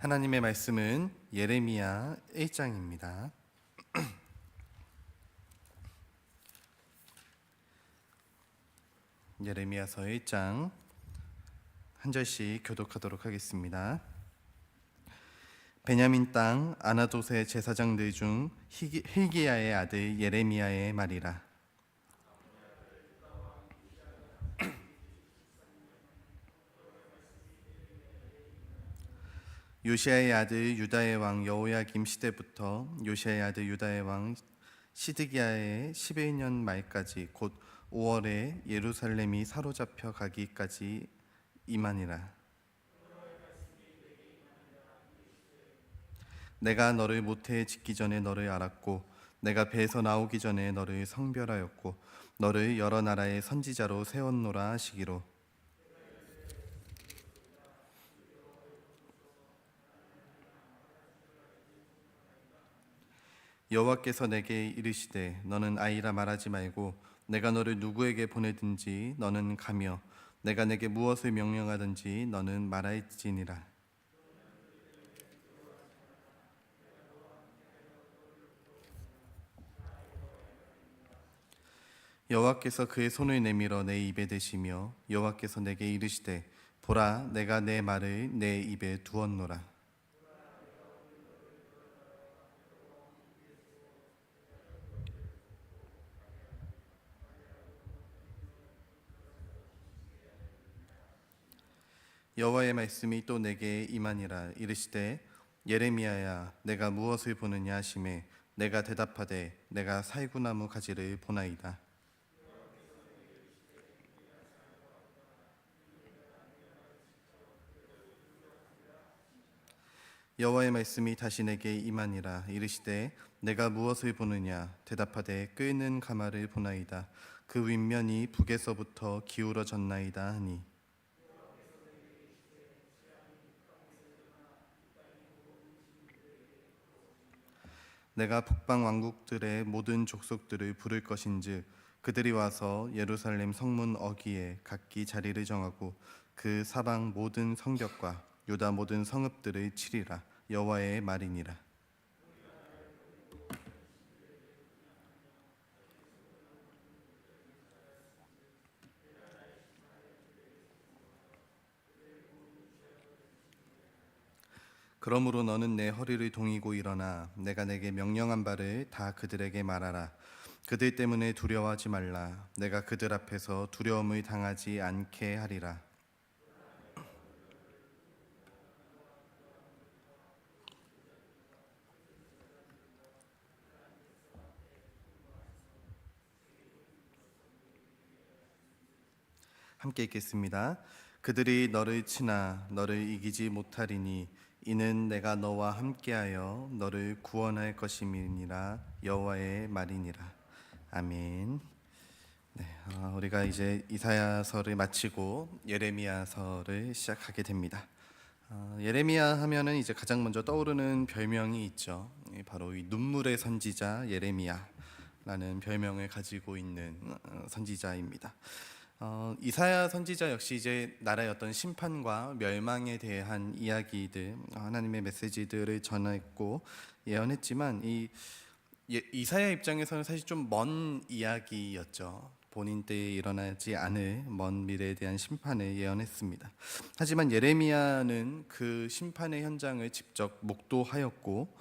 하나님의 말씀은 예레미야 1장입니다. 예레미야서 1장 한 절씩 교독하도록 하겠습니다. 베냐민 땅 아나도세 제사장들 중 히기- hil기야의 아들 예레미야의 말이라 요시아의 아들 유다의 왕 여호야김 시대부터 요시아의 아들 유다의 왕 시드기야의 11년 말까지 곧 5월에 예루살렘이 사로잡혀 가기까지 이만이라. 내가 너를 모태에 짓기 전에 너를 알았고 내가 배에서 나오기 전에 너를 성별하였고 너를 여러 나라의 선지자로 세웠노라 하시기로 여호와께서 내게 이르시되 너는 아이라 말하지 말고 내가 너를 누구에게 보내든지 너는 가며 내가 내게 무엇을 명령하든지 너는 말할지니라. 여호와께서 그의 손을 내밀어 내 입에 대시며 여호와께서 내게 이르시되 보라 내가 내 말을 내 입에 두었노라 여호와의 말씀이 또 내게 임하니라. 이르시되 예레미야야 내가 무엇을 보느냐 하심에 내가 대답하되 내가 살구나무 가지를 보나이다. 여호와의 말씀이 다시 내게 임하니라. 이르시되 내가 무엇을 보느냐? 대답하되 끓는 가마를 보나이다. 그 윗면이 북에서부터 기울어졌나이다 하니 내가 북방 왕국들의 모든 족속들을 부를 것인즉 그들이 와서 예루살렘 성문 어귀에 각기 자리를 정하고 그 사방 모든 성벽과 유다 모든 성읍들을 치리라. 여호와의 말이니라 그러므로 너는 내 허리를 동이고 일어나 내가 내게 명령한 바를 다 그들에게 말하라. 그들 때문에 두려워하지 말라. 내가 그들 앞에서 두려움을 당하지 않게 하리라. 함께 읽겠습니다. 그들이 너를 치나 너를 이기지 못하리니 이는 내가 너와 함께하여 너를 구원할 것임이니라 여호와의 말이니라. 아멘. 네, 어, 우리가 이제 이사야서를 마치고 예레미야서를 시작하게 됩니다. 어, 예레미야 하면은 이제 가장 먼저 떠오르는 별명이 있죠. 예, 바로 이 눈물의 선지자 예레미야라는 별명을 가지고 있는 어, 선지자입니다. 어, 이사야 선지자 역시 이제 나라의 어떤 심판과 멸망에 대한 이야기들, 어, 하나님의 메시지들을 전했고 예언했지만 이 예- 이사야 입장에서는 사실 좀 먼 이야기였죠. 본인 때에 일어나지 않을 먼 미래에 대한 심판을 예언했습니다. 하지만 예레미야는 그 심판의 현장을 직접 목도하였고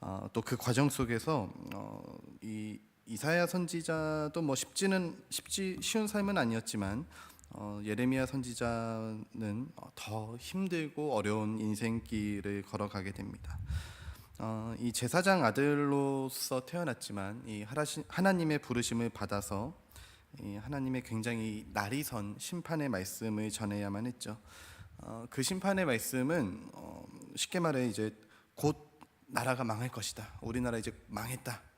어, 또그 과정 속에서 어, 이 이사야 선지자도 뭐 쉽지는 쉽지 쉬운 삶은 아니었지만 어, 예레미야 선지자는 어, 더 힘들고 어려운 인생길을 걸어가게 됩니다. 어, 이 제사장 아들로서 태어났지만 이 하나님의 부르심을 받아서 이 하나님의 굉장히 날이 선 심판의 말씀을 전해야만 했죠. 어, 그 심판의 말씀은 어, 쉽게 말해 이제 곧 나라가 망할 것이다. 우리나라 이제 망했다.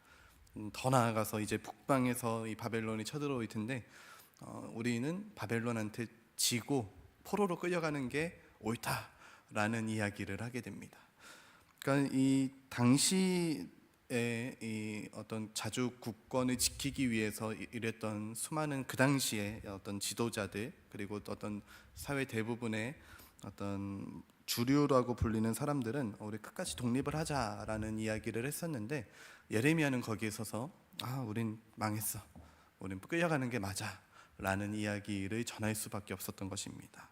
음, 더 나아가서 이제 북방에서 이 바벨론이 쳐들어올 텐데 어, 우리는 바벨론한테 지고 포로로 끌려가는 게 옳다라는 이야기를 하게 됩니다. 그러니까 이 당시에 이 어떤 자주 국권을 지키기 위해서 이- 일했던 수많은 그 당시에 어떤 지도자들 그리고 또 어떤 사회 대부분의 어떤 주류라고 불리는 사람들은 어, 우리 끝까지 독립을 하자라는 이야기를 했었는데 예레미야는 거기에 서서 아, 우린 망했어. 우린 끌려가는 게 맞아 라는 이야기를 전할 수밖에 없었던 것입니다.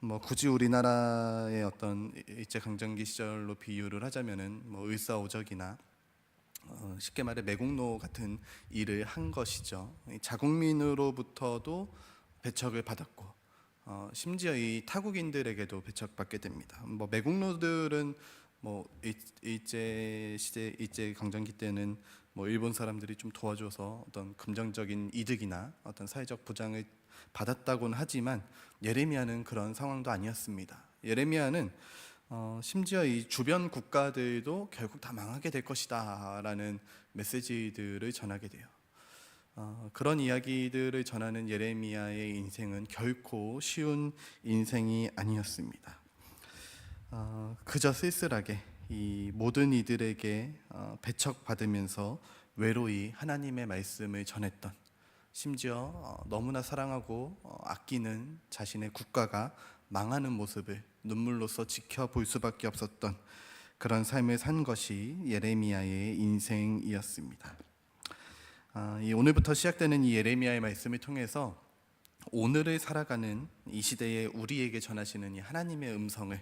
뭐 굳이 우리나라의 어떤 일제 강점기 시절로 비유를 하자면은 뭐 을사오적이나 어, 쉽게 말해 매국노 같은 일을 한 것이죠. 이 자국민으로부터도 배척을 받았고 어, 심지어 이 타국인들에게도 배척받게 됩니다. 뭐 매국노들은 뭐 일- 일제 시대 일제 강점기 때는 뭐 일본 사람들이 좀 도와줘서 어떤 금전적인 이득이나 어떤 사회적 보장을 받았다고는 하지만 예레미야는 그런 상황도 아니었습니다. 예레미야는 어, 심지어 이 주변 국가들도 결국 다 망하게 될 것이다라는 메시지들을 전하게 돼요. 어, 그런 이야기들을 전하는 예레미야의 인생은 결코 쉬운 인생이 아니었습니다. 어, 그저 쓸쓸하게 이 모든 이들에게 어, 배척받으면서 외로이 하나님의 말씀을 전했던 심지어 어, 너무나 사랑하고 어, 아끼는 자신의 국가가 망하는 모습을 눈물로써 지켜볼 수밖에 없었던 그런 삶을 산 것이 예레미야의 인생이었습니다. 아, 이 오늘부터 시작되는 이 예레미야의 말씀을 통해서 오늘을 살아가는 이 시대에 우리에게 전하시는 이 하나님의 음성을 어,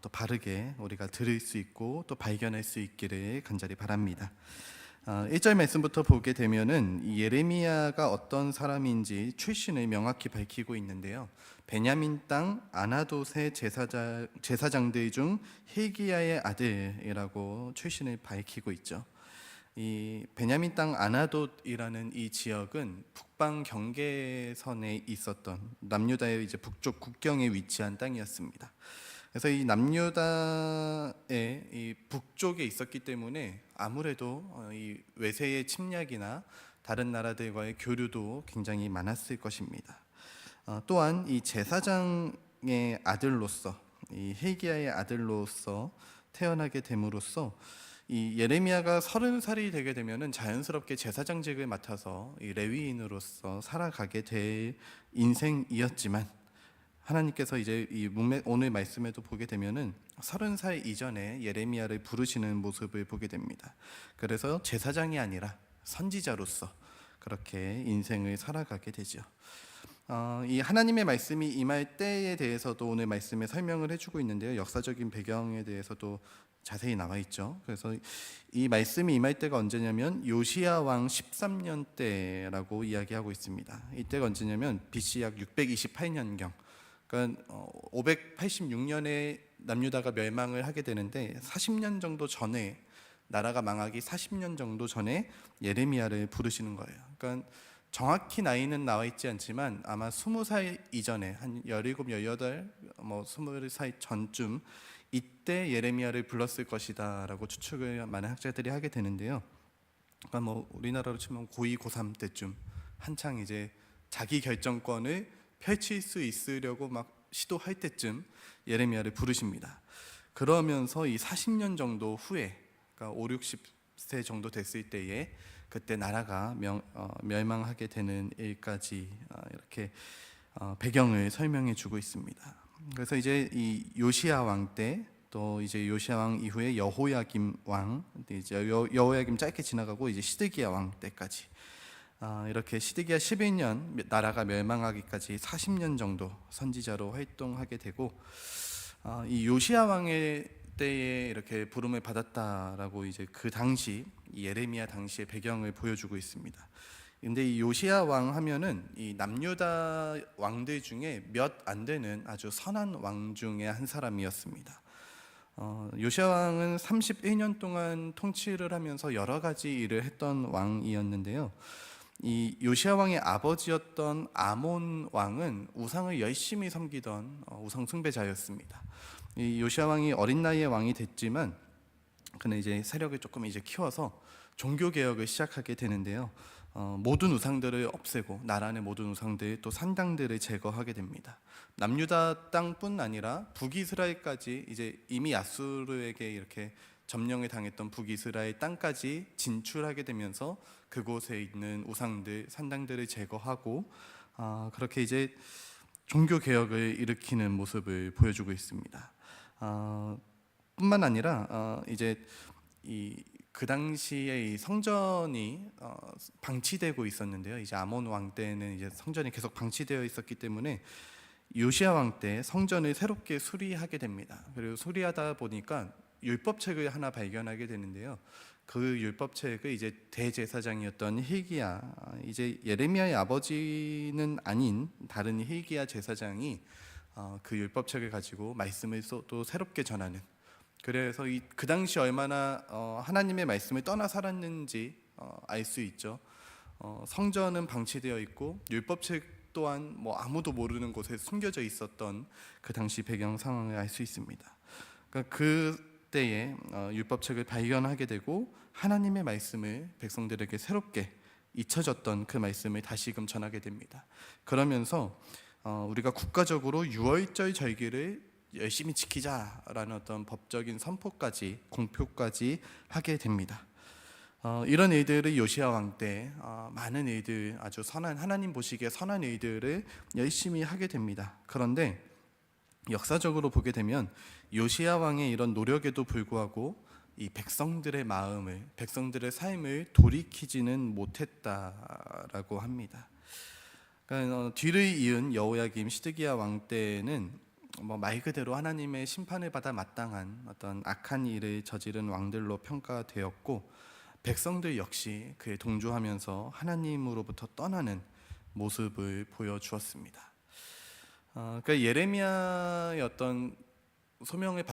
또 바르게 우리가 들을 수 있고 또 발견할 수 있기를 간절히 바랍니다. 어, 1절 말씀부터 보게 되면은 이 예레미야가 어떤 사람인지 출신을 명확히 밝히고 있는데요. 베냐민 땅 아나돗의 제사장, 제사장들 중 힐기야의 아들이라고 출신을 밝히고 있죠. 이 베냐민 땅 아나돗이라는 이 지역은 북방 경계선에 있었던 남유다의 이제 북쪽 국경에 위치한 땅이었습니다. 그래서 이 남유다의 이 북쪽에 있었기 때문에 아무래도 어, 이 외세의 침략이나 다른 나라들과의 교류도 굉장히 많았을 것입니다. 어, 또한 이 제사장의 아들로서 이 헬기야의 아들로서 태어나게 됨으로써 이 예레미야가 서른 살이 되게 되면은 자연스럽게 제사장직을 맡아서 이 레위인으로서 살아가게 될 인생이었지만 하나님께서 이제 이 문맥 오늘 말씀에도 보게 되면은 서른 살 이전에 예레미야를 부르시는 모습을 보게 됩니다. 그래서 제사장이 아니라 선지자로서 그렇게 인생을 살아가게 되죠. 어, 이 하나님의 말씀이 임할 때에 대해서도 오늘 말씀에 설명을 해주고 있는데요. 역사적인 배경에 대해서도 자세히 나와 있죠. 그래서 이 말씀이 임할 때가 언제냐면 요시야 왕 13년 때라고 이야기하고 있습니다. 이때가 언제냐면 BC 약 628년경. 그러니까 586년에 남유다가 멸망을 하게 되는데 40년 정도 전에 나라가 망하기 40년 정도 전에 예레미야를 부르시는 거예요. 그러니까 정확히 나이는 나와 있지 않지만 아마 20살 이전에 한 17, 18, 뭐 20살 전쯤 이때 예레미야를 불렀을 것이다라고 추측을 많은 학자들이 하게 되는데요. 그러니까 뭐 우리나라로 치면 고2, 고3 때쯤 한창 이제 자기 결정권을 펼칠 수 있으려고 막 시도할 때쯤 예레미야를 부르십니다. 그러면서 이 40년 정도 후에 그러니까 5, 60세 정도 됐을 때에 그때 나라가 명, 어, 멸망하게 되는 일까지 어, 이렇게 어, 배경을 설명해 주고 있습니다. 그래서 이제 이 요시야 왕 때 또 이제 요시야 왕 이후에 여호야김 왕 이제 여, 여호야김 짧게 지나가고 이제 시드기야 왕 때까지 아, 이렇게 시드기야 11년 나라가 멸망하기까지 40년 정도 선지자로 활동하게 되고 아, 이 요시야 왕의 때에 이렇게 부름을 받았다라고 이제 그 당시 이 예레미야 당시의 배경을 보여주고 있습니다. 근데 이 요시야 왕 하면은 이 남유다 왕들 중에 몇 안 되는 아주 선한 왕 중에 한 사람이었습니다. 어, 요시야 왕은 31년 동안 통치를 하면서 여러 가지 일을 했던 왕이었는데요. 이 요시야 왕의 아버지였던 아몬 왕은 우상을 열심히 섬기던 어, 우상 숭배자였습니다. 이 요시야 왕이 어린 나이에 왕이 됐지만 그는 이제 세력을 조금 이제 키워서 종교 개혁을 시작하게 되는데요. 어, 모든 우상들을 없애고 내 모든 우상들 또 산당들을 제거하게 됩니다. 남유다 땅뿐 아니라 북이스라엘까지 이제 이미 야수르에게 이렇게 점령을 당했던 북이스라엘 땅까지 진출하게 되면서 그곳에 있는 우상들 산당들을 제거하고 아, 그렇게 이제 종교 개혁을 일으키는 모습을 보여주고 있습니다. 어, 뿐만 아니라 어, 이제 이 그 당시에 이 성전이 어, 방치되고 있었는데요. 이제 아몬 왕 때는 이제 성전이 계속 방치되어 있었기 때문에 요시아 왕 때 성전을 새롭게 수리하게 됩니다. 그리고 수리하다 보니까 율법책을 하나 발견하게 되는데요. 그 율법책을 이제 대제사장이었던 hil기야 이제 예레미야의 아버지는 아닌 다른 hil기야 제사장이 어, 그 율법책을 가지고 말씀을 또- 또 새롭게 전하는 그래서 이, 그 당시 얼마나 어, 하나님의 말씀을 떠나 살았는지 어, 알수 있죠. 어, 성전은 방치되어 있고 율법책 또한 뭐 아무도 모르는 곳에 숨겨져 있었던 그 당시 배경 상황을 알 수 있습니다. 그러니까 그 때에 어, 율법책을 발견하게 되고 하나님의 말씀을 백성들에게 새롭게 잊혀졌던 그 말씀을 다시금 전하게 됩니다. 그러면서 어, 우리가 국가적으로 유월절 절기를 열심히 지키자라는 어떤 법적인 선포까지 공표까지 하게 됩니다. 어, 이런 일들을 요시아 왕때 어, 많은 일들 아주 선한 하나님 보시기에 선한 일들을 열심히 하게 됩니다. 그런데 역사적으로 보게 되면 요시아 왕의 이런 노력에도 불구하고 이 백성들의 마음을 백성들의 삶을 돌이키지는 못했다라고 합니다. 그러니까 어, 뒤를 이은 여호야김 시드기야 왕 때는 뭐 말 그대로 하나님의 심판을 받아 마땅한 어떤 악한 일을 저지른 왕들로 평가되었고 백성들 역시 그에 동조하면서 하나님으로부터 떠나는 모습을 보여주었습니다. 어, 그러니까 예레미야의 어떤 소명을